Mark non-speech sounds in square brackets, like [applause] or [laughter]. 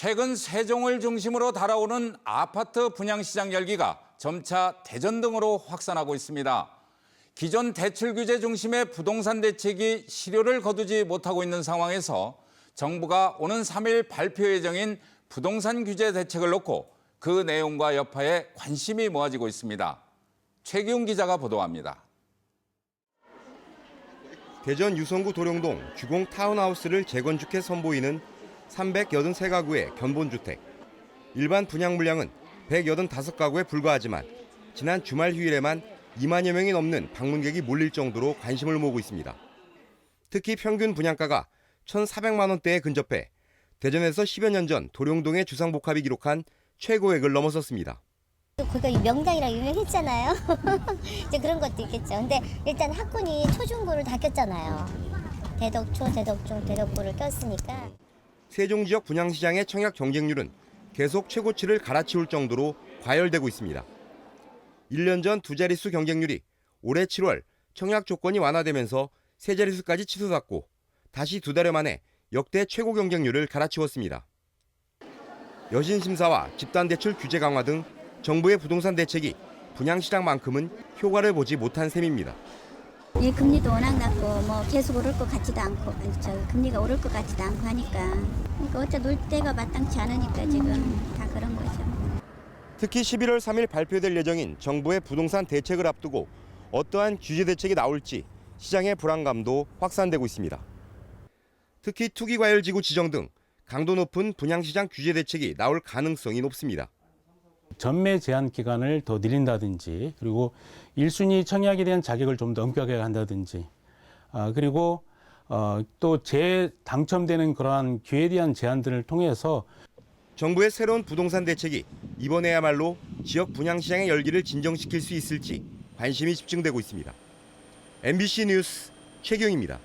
최근 세종을 중심으로 달아오는 아파트 분양시장 열기가 점차 대전 등으로 확산하고 있습니다. 기존 대출 규제 중심의 부동산 대책이 실효를 거두지 못하고 있는 상황에서 정부가 오는 3일 발표 예정인 부동산 규제 대책을 놓고 그 내용과 여파에 관심이 모아지고 있습니다. 최기웅 기자가 보도합니다. 대전 유성구 도룡동 주공 타운하우스를 재건축해 선보이는 383가구의 견본주택. 일반 분양 물량은 185가구에 불과하지만 지난 주말 휴일에만 2만여 명이 넘는 방문객이 몰릴 정도로 관심을 모으고 있습니다. 특히 평균 분양가가 1,400만 원대에 근접해 대전에서 10여 년 전 도룡동의 주상복합이 기록한 최고액을 넘어섰습니다. 거기가 명당이라 유명했잖아요. [laughs] 이제 그런 것도 있겠죠. 근데 일단 학군이 초중고를 다 꼈잖아요. 대덕초, 대덕중, 대덕고를 꼈으니까. 세종 지역 분양시장의 청약 경쟁률은 계속 최고치를 갈아치울 정도로 과열되고 있습니다. 1년 전 두 자릿수 경쟁률이 올해 7월 청약 조건이 완화되면서 세 자릿수까지 치솟았고 다시 두 달여 만에 역대 최고 경쟁률을 갈아치웠습니다. 여신 심사와 집단 대출 규제 강화 등 정부의 부동산 대책이 분양시장만큼은 효과를 보지 못한 셈입니다. 이 금리도 워낙 낮고 뭐 계속 오를 것 같지도 않고 아니, 저 금리가 오를 것 같지도 않고 하니까 그러니까 어째 놀 때가 마땅치 않으니까 지금 다 그런 거죠. 특히 11월 3일 발표될 예정인 정부의 부동산 대책을 앞두고 어떠한 규제 대책이 나올지 시장의 불안감도 확산되고 있습니다. 특히 투기과열지구 지정 등 강도 높은 분양시장 규제 대책이 나올 가능성이 높습니다. 전매 제한 기간을 더 늘린다든지 그리고 1순위 청약에 대한 자격을 좀 더 엄격하게 한다든지 아, 그리고 어, 또 재당첨되는 그러한 기회에 대한 제한들을 통해서 정부의 새로운 부동산 대책이 이번에야말로 지역 분양시장의 열기를 진정시킬 수 있을지 관심이 집중되고 있습니다. MBC 뉴스 최경입니다.